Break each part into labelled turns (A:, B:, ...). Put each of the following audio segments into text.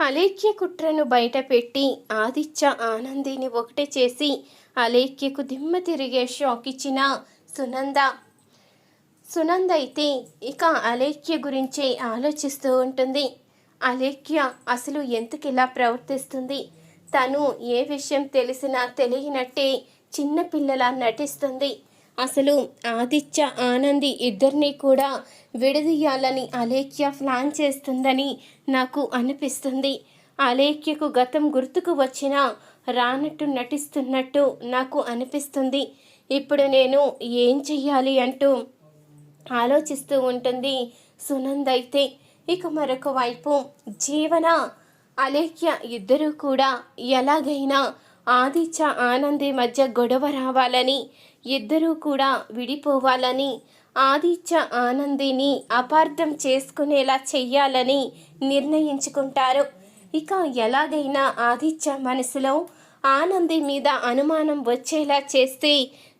A: అలేఖ్య కుట్రను బయటపెట్టి ఆదిత్య ఆనందిని ఒకటే చేసి అలేఖ్యకు దిమ్మ తిరిగే షాక్ ఇచ్చిన సునంద. సునంద అయితే ఇక అలేఖ్య గురించే ఆలోచిస్తూ ఉంటుంది. అలేఖ్య అసలు ఎందుకు ఇలా ప్రవర్తిస్తుంది? తను ఏ విషయం తెలిసినా తెలియనట్టే చిన్నపిల్లలా నటిస్తుంది. అసలు ఆదిత్య ఆనంది ఇద్దరిని కూడా విడదీయాలని అలేఖ్య ప్లాన్ చేస్తుందని నాకు అనిపిస్తుంది. అలేఖ్యకు గతం గుర్తుకు వచ్చినా రానట్టు నటిస్తున్నట్టు నాకు అనిపిస్తుంది. ఇప్పుడు నేను ఏం చెయ్యాలి అంటూ ఆలోచిస్తూ ఉంటుంది సునంద్ అయితే. ఇక మరొక వైపు జీవన అలేఖ్య ఇద్దరూ కూడా ఎలాగైనా ఆదిత్య ఆనంది మధ్య గొడవ రావాలని ఇద్దరూ కూడా విడిపోవాలని ఆదిత్య ఆనందిని అపార్థం చేసుకునేలా చెయ్యాలని నిర్ణయించుకుంటారు. ఇక ఎలాగైనా ఆదిత్య మనసులో ఆనంది మీద అనుమానం వచ్చేలా చేస్తే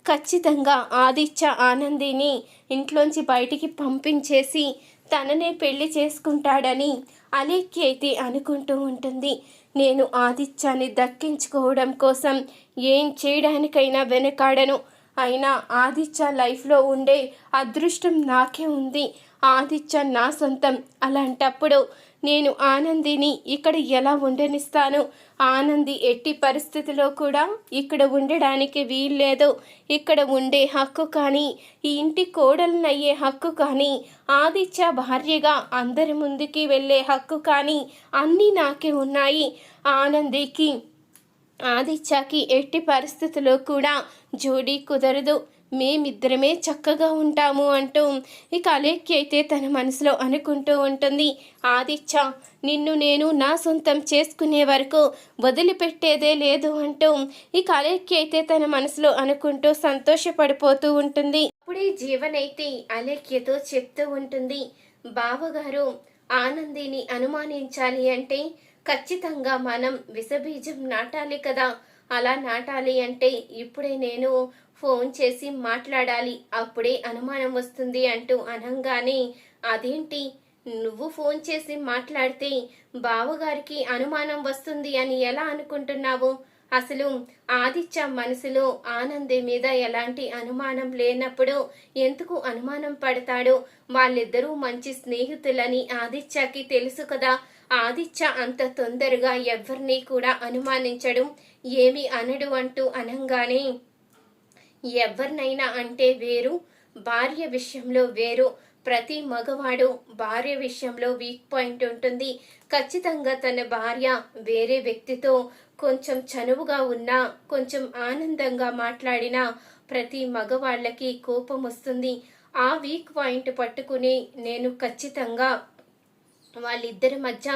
A: ఖచ్చితంగా ఆదిత్య ఆనందిని ఇంట్లోంచి బయటికి పంపించేసి తననే పెళ్ళి చేసుకుంటాడని అలేఖ్య అయితే అనుకుంటూ ఉంటుంది. నేను ఆదిత్యాన్ని దక్కించుకోవడం కోసం ఏం చేయడానికైనా వెనకాడను. అయినా ఆదిత్య లైఫ్లో ఉండే అదృష్టం నాకే ఉంది. ఆదిత్య నా సొంతం. అలాంటప్పుడు నేను ఆనందిని ఇక్కడ ఎలా ఉండనిస్తాను? ఆనంది ఎట్టి పరిస్థితిలో కూడా ఇక్కడ ఉండడానికి వీల్లేదు. ఇక్కడ ఉండే హక్కు కానీ ఈ ఇంటి కోడలనయ్యే హక్కు కానీ ఆదిత్య భార్యగా అందరి ముందుకి వెళ్ళే హక్కు కానీ అన్నీ నాకే ఉన్నాయి. ఆనందికి ఆదిత్యకి ఎట్టి పరిస్థితుల్లో కూడా జోడీ కుదరదు. మేమిద్దరమే చక్కగా ఉంటాము అంటూ ఇక అలేఖ్య అయితే తన మనసులో అనుకుంటూ ఉంటుంది. ఆదిత్య నిన్ను నేను నా సొంతం చేసుకునే వరకు వదిలిపెట్టేదే లేదు అంటూ ఇక అలేఖ్య అయితే తన మనసులో అనుకుంటూ సంతోషపడిపోతూ ఉంటుంది. అప్పుడే జీవనైతే అలేఖ్యతో చెప్తూ ఉంటుంది. బావగారు ఆనందిని అనుమానించాలి అంటే ఖచ్చితంగా మనం విషబీజం నాటాలి కదా. అలా నాటాలి అంటే ఇప్పుడే నేను ఫోన్ చేసి మాట్లాడాలి. అప్పుడే అనుమానం వస్తుంది అంటూ అనంగానే అదేంటి? నువ్వు ఫోన్ చేసి మాట్లాడితే బావగారికి అనుమానం వస్తుంది అని ఎలా అనుకుంటున్నావు? అసలు ఆదిత్య మనసులో ఆనంది మీద ఎలాంటి అనుమానం లేనప్పుడు ఎందుకు అనుమానం పడతాడు వాళ్ళిద్దరూ మంచి స్నేహితులని ఆదిత్యకి తెలుసు కదా. ఆదిత్య అంత తొందరగా ఎవరిని కూడా అనుమానించడం ఏమి అనడు అంటూ అనంగానే ఎవరినైనా అంటే వేరు భార్య విషయంలో వేరు ప్రతి మగవాడు భార్య విషయంలో వీక్ పాయింట్ ఉంటుంది. ఖచ్చితంగా తన భార్య వేరే వ్యక్తితో కొంచెం చనువుగా ఉన్నా కొంచెం ఆనందంగా మాట్లాడినా ప్రతి మగవాళ్ళకి కోపం వస్తుంది. ఆ వీక్ పాయింట్ పట్టుకుని నేను ఖచ్చితంగా వాళ్ళిద్దరి మధ్య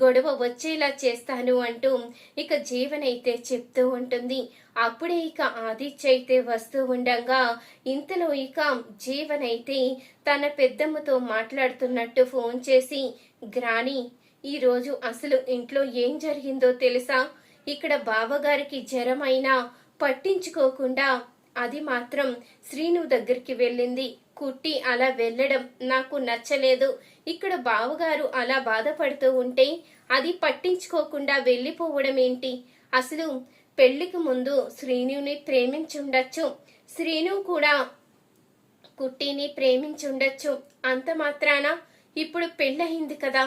A: గొడవ వచ్చేలా చేస్తాను అంటూ ఇక జీవనైతే చెప్తూ ఉంటుంది. అప్పుడే ఇక ఆదిత్య అయితే వస్తూ ఉండగా ఇంతలో ఇక జీవనైతే తన పెద్దమ్మతో మాట్లాడుతున్నట్టు ఫోన్ చేసి గ్రాని ఈరోజు అసలు ఇంట్లో ఏం జరిగిందో తెలుసా? ఇక్కడ బావగారికి జ్వరం అయినా పట్టించుకోకుండా అది మాత్రం శ్రీను దగ్గరికి వెళ్ళింది. కుట్టి అలా వెళ్ళడం నాకు నచ్చలేదు. ఇక్కడ బావగారు అలా బాధపడుతూ ఉంటే అది పట్టించుకోకుండా వెళ్ళిపోవడం ఏంటి? అసలు పెళ్ళికి ముందు శ్రీనుని ప్రేమించుండొచ్చు. శ్రీను కూడా కుట్టిని ప్రేమించుండొచ్చు. అంత మాత్రాన? ఇప్పుడు పెళ్ళయింది కదా.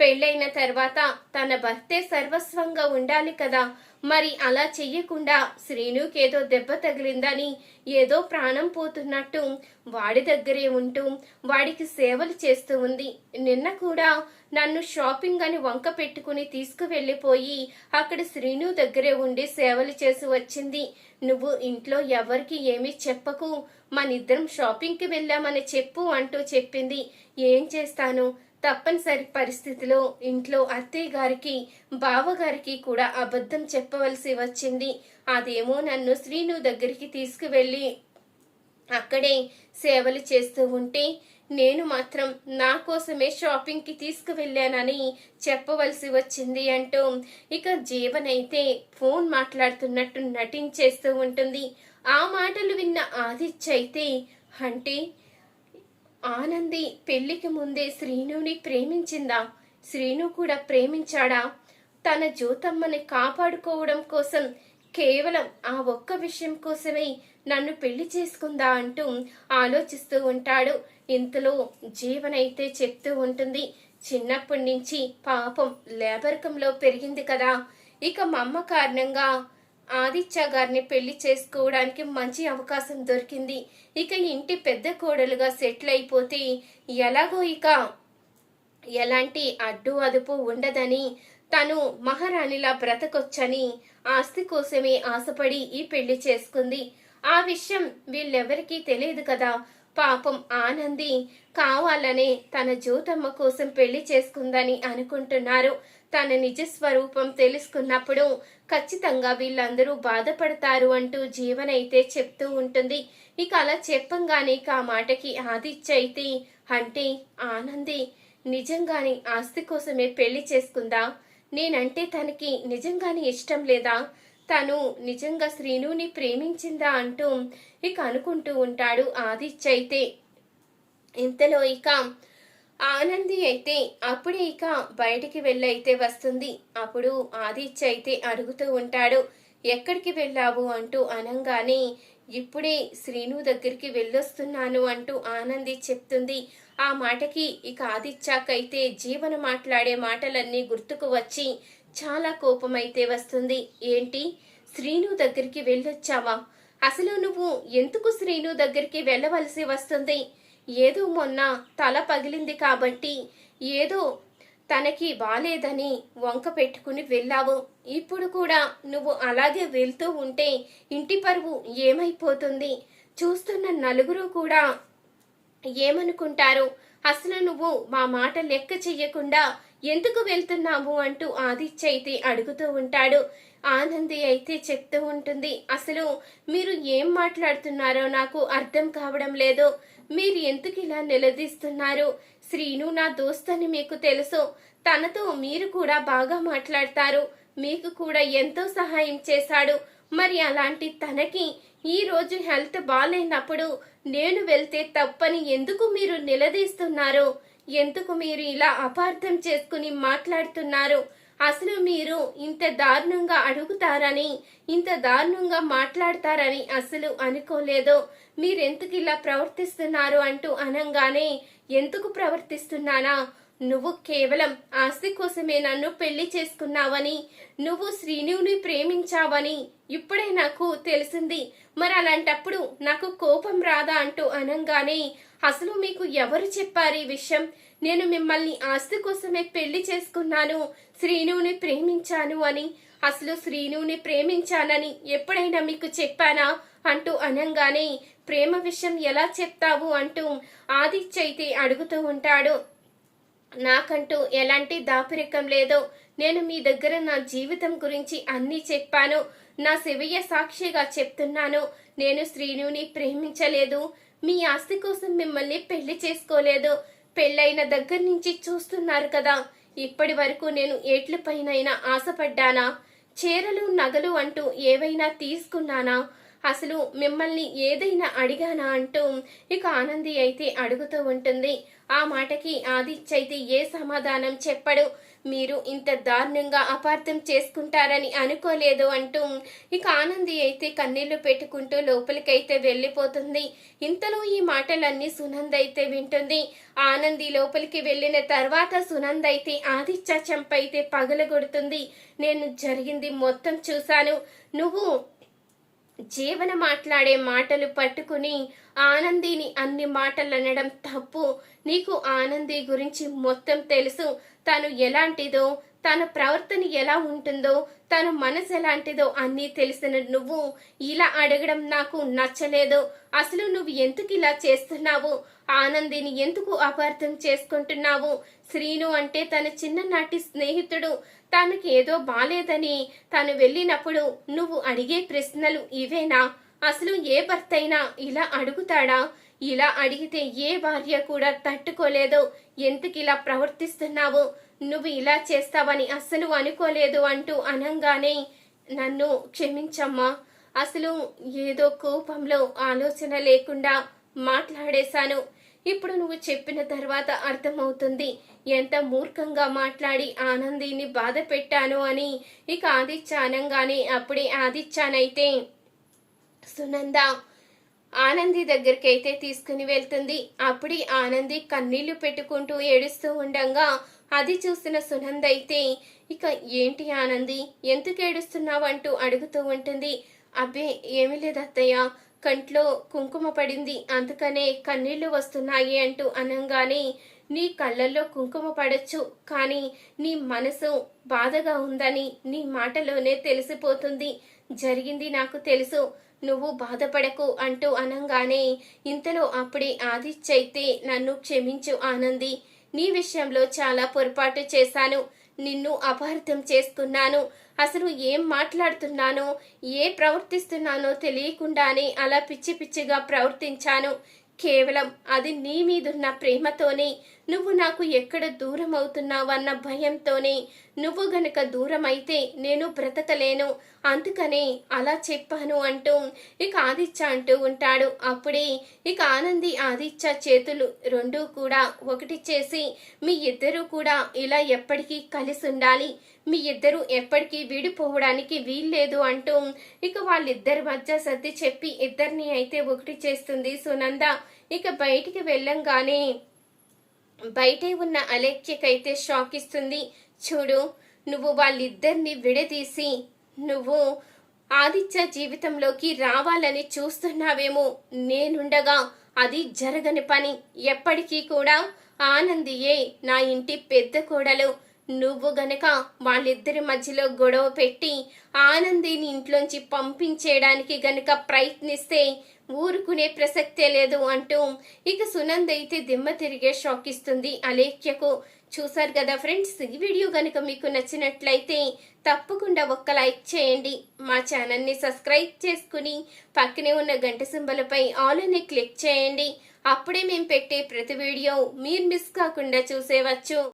A: పెళ్ళైన తర్వాత తన భర్తే సర్వస్వంగా ఉండాలి కదా. మరి అలా చెయ్యకుండా శ్రీనుకేదో దెబ్బ తగిలిందని ఏదో ప్రాణం పోతున్నట్టు వాడి దగ్గరే ఉంటూ వాడికి సేవలు చేస్తూ ఉంది. నిన్న కూడా నన్ను షాపింగ్ అని వంక పెట్టుకుని తీసుకువెళ్ళిపోయి అక్కడ శ్రీను దగ్గరే ఉండి సేవలు చేసి వచ్చింది. నువ్వు ఇంట్లో ఎవరికి ఏమీ చెప్పకు. మనిద్దరం షాపింగ్కి వెళ్ళామని చెప్పు అంటూ చెప్పింది. ఏం చేస్తాను? తప్పనిసరి పరిస్థితిలో ఇంట్లో అత్తయ్య గారికి బావగారికి కూడా అబద్ధం చెప్పవలసి వచ్చింది. అదేమో నన్ను శ్రీను దగ్గరికి తీసుకువెళ్ళి అక్కడే సేవలు చేస్తూ ఉంటే నేను మాత్రం నా కోసమే షాపింగ్కి తీసుకువెళ్ళానని చెప్పవలసి వచ్చింది అంటూ ఇక జీవనైతే ఫోన్ మాట్లాడుతున్నట్టు నటించేస్తూ ఉంటుంది. ఆ మాటలు విన్న ఆదిత్య అయితే అంటే ఆనంది పెళ్ళికి ముందే శ్రీనుని ప్రేమించిందా? శ్రీను కూడా ప్రేమించాడా? తన జ్యోతమ్మని కాపాడుకోవడం కోసం కేవలం ఆ ఒక్క విషయం కోసమే నన్ను పెళ్ళి చేసుకుందా అంటూ ఆలోచిస్తూ ఉంటాడు. ఇంతలో జీవనైతే చెప్తూ ఉంటుంది. చిన్నప్పటి నుంచి పాపం లేబర్కంలో పెరిగింది కదా. ఇక మా అమ్మ కారణంగా ఆదిత్య గారిని పెళ్ళి చేసుకోవడానికి మంచి అవకాశం దొరికింది. ఇక ఇంటి పెద్ద కోడలుగా సెటిల్ అయిపోతే ఎలాగో ఇక ఎలాంటి అడ్డు అదుపు ఉండదని తను మహారాణిలా బ్రతకొచ్చని ఆస్తి కోసమే ఆశపడి ఈ పెళ్ళి చేసుకుంది. ఆ విషయం వీళ్ళెవరికీ తెలియదు కదా. పాపం ఆనంది కావాలనే తన జ్యోతమ్మ కోసం పెళ్ళి చేసుకుందని అనుకుంటున్నారు. తన నిజ స్వరూపం తెలుసుకున్నప్పుడు ఖచ్చితంగా వీళ్ళందరూ బాధపడతారు అంటూ జీవనైతే చెప్తూ ఉంటుంది. ఇక అలా చెప్పంగానే ఆ మాటకి ఆదిత్యైతే అంటే ఆనంది నిజంగానే ఆస్తి కోసమే పెళ్ళి చేసుకుందా? నేనంటే తనకి నిజంగానే ఇష్టం లేదా? తను నిజంగా శ్రీనుని ప్రేమించిందా అంటూ ఇక అనుకుంటూ ఉంటాడు ఆదిత్య అయితే. ఇంతలో ఇక ఆనంది అయితే అప్పుడే ఇక బయటికి వెళ్ళైతే వస్తుంది. అప్పుడు ఆదిత్య అయితే అడుగుతూ ఉంటాడు ఎక్కడికి వెళ్ళావు? అంటూ అనంగానే ఇప్పుడే శ్రీను దగ్గరికి వెళ్ళొస్తున్నాను అంటూ ఆనంది చెప్తుంది. ఆ మాటకి ఇక ఆదిత్యాకైతే జీవన మాట్లాడే మాటలన్నీ గుర్తుకు వచ్చి చాలా కోపమైతే వస్తుంది. ఏంటి? శ్రీను దగ్గరికి వెళ్ళొచ్చావా? అసలు నువ్వు ఎందుకు శ్రీను దగ్గరికి వెళ్ళవలసి వస్తుంది? ఏదో మొన్న తల పగిలింది కాబట్టి ఏదో తనకి బాలేదని వంక పెట్టుకుని వెళ్ళావు. ఇప్పుడు కూడా నువ్వు అలాగే వెళ్తూ ఉంటే ఇంటి పరువు ఏమైపోతుంది? చూస్తున్న నలుగురు కూడా ఏమనుకుంటారు? అసలు నువ్వు మా మాట లెక్క చెయ్యకుండా ఎందుకు వెళ్తున్నావు అంటూ ఆదిత్య అయితే అడుగుతూ ఉంటాడు. ఆనంది అయితే చెప్తూ ఉంటుంది అసలు మీరు ఏం మాట్లాడుతున్నారో నాకు అర్థం కావడం లేదు. మీరు ఎందుకు ఇలా నిలదీస్తున్నారు? శ్రీను నా దోస్త్ అని మీకు తెలుసు. తనతో మీరు కూడా బాగా మాట్లాడతారు. మీకు కూడా ఎంతో సహాయం చేశాడు. మరి అలాంటి తనకి ఈ రోజు హెల్త్ బాగాలేనప్పుడు నేను వెళ్తే తప్పని ఎందుకు మీరు నిలదీస్తున్నారు? ఎందుకు మీరు ఇలా అపార్థం చేసుకుని మాట్లాడుతున్నారు? అసలు మీరు ఇంత దారుణంగా అడుగుతారని ఇంత దారుణంగా మాట్లాడతారని అసలు అనుకోలేదు. మీరెందుకు ఇలా ప్రవర్తిస్తున్నారు అంటూ అనంగానే ఎందుకు ప్రవర్తిస్తున్నానా? నువ్వు కేవలం ఆస్తి కోసమే నన్ను పెళ్ళి చేసుకున్నావని నువ్వు శ్రీనువుని ప్రేమించావని ఇప్పుడే నాకు తెలిసింది. మరి అలాంటప్పుడు నాకు కోపం రాదా? అంటూ అనంగానే అసలు మీకు ఎవరు చెప్పారు ఈ విషయం? నేను మిమ్మల్ని ఆస్తి కోసమే పెళ్ళి చేసుకున్నాను. శ్రీనువుని ప్రేమించాను అని. అసలు శ్రీనువుని ప్రేమించానని ఎప్పుడైనా మీకు చెప్పానా? అంటూ అనంగానే ప్రేమ విషయం ఎలా చెప్తావు? అంటూ ఆదిత్యైతే అడుగుతూ ఉంటాడు. నాకంటూ ఎలాంటి దాపరికం లేదు నేను మీ దగ్గర నా జీవితం గురించి అన్నీ చెప్పాను. నా శివయ్య సాక్షిగా చెప్తున్నాను. నేను శ్రీనుని ప్రేమించలేదు. మీ ఆస్తి కోసం మిమ్మల్ని పెళ్ళి చేసుకోలేదు. పెళ్ళైన దగ్గర నుంచి చూస్తున్నారు కదా. ఇప్పటి వరకు నేను ఏట్లపైనైనా ఆశపడ్డానా? చీరలు నగలు అంటూ ఏవైనా తీసుకున్నానా? అసలు మిమ్మల్ని ఏదైనా అడిగానా అంటూ ఇక ఆనంది అయితే అడుగుతూ ఉంటుంది. ఆ మాటకి ఆదిత్య అయితే ఏ సమాధానం చెప్పడు. మీరు ఇంత దారుణంగా అపార్థం చేసుకుంటారని అనుకోలేదు అంటూ ఇక ఆనంది అయితే కన్నీళ్ళు పెట్టుకుంటూ లోపలికైతే వెళ్ళిపోతుంది. ఇంతలో ఈ మాటలన్నీ సునంద్ అయితే వింటుంది. ఆనంది లోపలికి వెళ్ళిన తర్వాత సునంద్ అయితే ఆదిత్య చెంపైతే పగలగొడుతుంది. నేను జరిగింది మొత్తం చూశాను. నువ్వు జీవన మాట్లాడే మాటలు పట్టుకుని ఆనందిని అన్ని మాటలు అనడం తప్పు. నీకు ఆనంది గురించి మొత్తం తెలుసు. తను ఎలాంటిదో తన ప్రవర్తన ఎలా ఉంటుందో తన మనసు ఎలాంటిదో అన్నీ తెలిసిన నువ్వు ఇలా అడగడం నాకు నచ్చలేదు. అసలు నువ్వు ఎందుకు ఇలా చేస్తున్నావు? ఆనందిని ఎందుకు అపార్థం చేసుకుంటున్నావు? శ్రీను అంటే తన చిన్ననాటి స్నేహితుడు. తనకి ఏదో బాలేదని తను వెళ్ళినప్పుడు నువ్వు అడిగే ప్రశ్నలు ఇవేనా? అసలు ఏ భర్త అయినా ఇలా అడుగుతాడా? ఇలా అడిగితే ఏ భార్య కూడా తట్టుకోలేదు. ఎందుకు ఇలా ప్రవర్తిస్తున్నావు? నువ్వు ఇలా చేస్తావని అస్సలు అనుకోలేదు అంటూ అనంగానే నన్ను క్షమించమ్మా. అసలు ఏదో కోపంలో ఆలోచన లేకుండా మాట్లాడేశాను. ఇప్పుడు నువ్వు చెప్పిన తర్వాత అర్థమవుతుంది. ఎంత మూర్ఖంగా మాట్లాడి ఆనందిని బాధ పెట్టాను అని. ఇక ఆదిత్య అనగానే అప్పుడే ఆదిత్యానైతే సునంద ఆనంది దగ్గరికైతే తీసుకుని వెళ్తుంది. అప్పుడే ఆనంది కన్నీళ్ళు పెట్టుకుంటూ ఏడుస్తూ ఉండగా అది చూసిన సునంద అయితే ఇక ఏంటి ఆనంది? ఎందుకు ఏడుస్తున్నావు అంటూ అడుగుతూ ఉంటుంది. అబ్బే ఏమీ లేదత్తయ్య. కంట్లో కుంకుమ పడింది. అందుకనే కన్నీళ్ళు వస్తున్నాయి అంటూ అనంగానే నీ కళ్ళల్లో కుంకుమ పడచ్చు. కానీ నీ మనసు బాధగా ఉందని నీ మాటలోనే తెలిసిపోతుంది. జరిగింది నాకు తెలుసు. నువ్వు బాధపడకు అంటూ అనంగానే ఇంతలో అప్పుడే ఆదిత్యైతే నన్ను క్షమించు ఆనంది. నీ విషయంలో చాలా పొరపాటు చేశాను. నిన్ను అపార్థం చేసుకున్నాను అసలు ఏం మాట్లాడుతున్నానో ఏ ప్రవర్తిస్తున్నానో తెలియకుండానే అలా పిచ్చి పిచ్చిగా ప్రవర్తించాను. కేవలం అది నీ మీదున్న ప్రేమతోనే నువ్వు నాకు ఎక్కడ దూరం అవుతున్నావన్న భయంతోనే నువ్వు గనక దూరం అయితే నేను బ్రతకలేను. అందుకనే అలా చెప్పాను అంటూ ఇక ఆదిత్య అంటూ ఉంటాడు. అప్పుడే ఇక ఆనంది ఆదిత్య చేతులు రెండూ కూడా ఒకటి చేసి మీ ఇద్దరూ కూడా ఇలా ఎప్పటికీ కలిసి ఉండాలి. మీ ఇద్దరు ఎప్పటికీ విడిపోవడానికి వీల్లేదు అంటూ ఇక వాళ్ళిద్దరి మధ్య సర్ది చెప్పి ఇద్దరిని అయితే ఒకటి చేస్తుంది సునంద. ఇక బయటికి వెళ్ళంగానే బయటే ఉన్న అలేఖ్యకైతే షాక్ ఇస్తుంది. చూడు నువ్వు వాళ్ళిద్దరిని విడదీసి నువ్వు ఆదిత్య జీవితంలోకి రావాలని చూస్తున్నావేమో నేనుండగా అది జరగని పని. ఎప్పటికీ కూడా ఆనందియే నా ఇంటి పెద్ద కోడలు. నువ్వు గనక వాళ్ళిద్దరి మధ్యలో గొడవ పెట్టి ఆనందిని ఇంట్లోంచి పంపించేయడానికి గనక ప్రయత్నిస్తే ఊరుకునే ప్రసక్తే లేదు అంటూ ఇక సునంద్ అయితే దిమ్మ తిరిగే షాక్ ఇస్తుంది అలేఖ్యకు. చూసారు కదా ఫ్రెండ్స్ ఈ వీడియో కనుక మీకు నచ్చినట్లయితే తప్పకుండా ఒక్క లైక్ చేయండి. మా ఛానల్ని సబ్స్క్రైబ్ చేసుకుని పక్కనే ఉన్న గంట సింబలపై ఆల్ అని క్లిక్ చేయండి. అప్పుడే మేము పెట్టే ప్రతి వీడియో మీరు మిస్ కాకుండా చూసేవచ్చు.